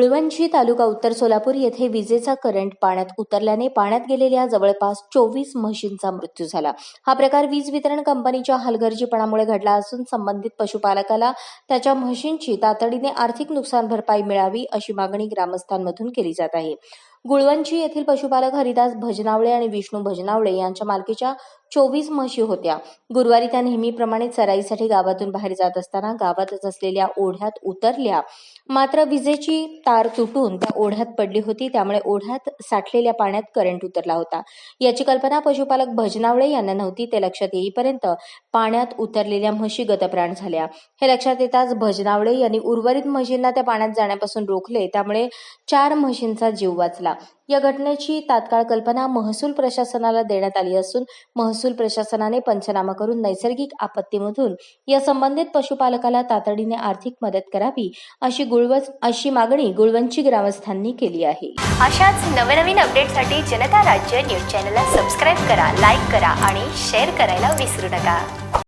गुळवंची तालुका उत्तर सोलापूर येथे विजेचा करंट पाण्यात उतरल्याने पाण्यात गेलेल्या जवळपास चोवीस म्हशींचा मृत्यू झाला. हा प्रकार वीज वितरण कंपनीच्या हलगर्जीपणामुळे घडला असून संबंधित पशुपालकाला त्याच्या म्हशींची तातडीने आर्थिक नुकसान भरपाई मिळावी अशी मागणी ग्रामस्थांमधून केली जात आहे. गुळवंची येथील पशुपालक हरिदास भजनावळे आणि विष्णू भजनावळे यांच्या मालकीच्या चोवीस म्हशी होत्या. गुरुवारी त्या नेहमीप्रमाणे चराईसाठी गावातून बाहेर जात असताना गावातच असलेल्या ओढ्यात उतरल्या. मात्र विजेची तार तुटून त्या ओढ्यात पडली होती त्यामुळे ओढ्यात साठलेल्या पाण्यात करंट उतरला होता. याची कल्पना पशुपालक भजनावळे यांना नव्हती ते लक्षात येईपर्यंत पाण्यात उतरलेल्या म्हशी गतप्राण झाल्या. हे लक्षात येताच भजनावळे यांनी उर्वरित म्हशींना त्या पाण्यात जाण्यापासून रोखले त्यामुळे चार म्हशींचा जीव वाचला. या घटनेची तात्काळ कल्पना महसूल प्रशासनाला देण्यात आली असून महसूल प्रशासनाने पंचनामा करून नैसर्गिक आपत्तीमधून या संबंधित पशुपालकाला तातडीने आर्थिक मदत करावी अशी गुळवच अशी मागणी गुळवंची ग्रामस्थांनी केली आहे. अशाच नवनवीन अपडेटसाठी जनता राज्य न्यूज चॅनलला सबस्क्राईब करा लाईक करा आणि शेअर करायला विसरू नका.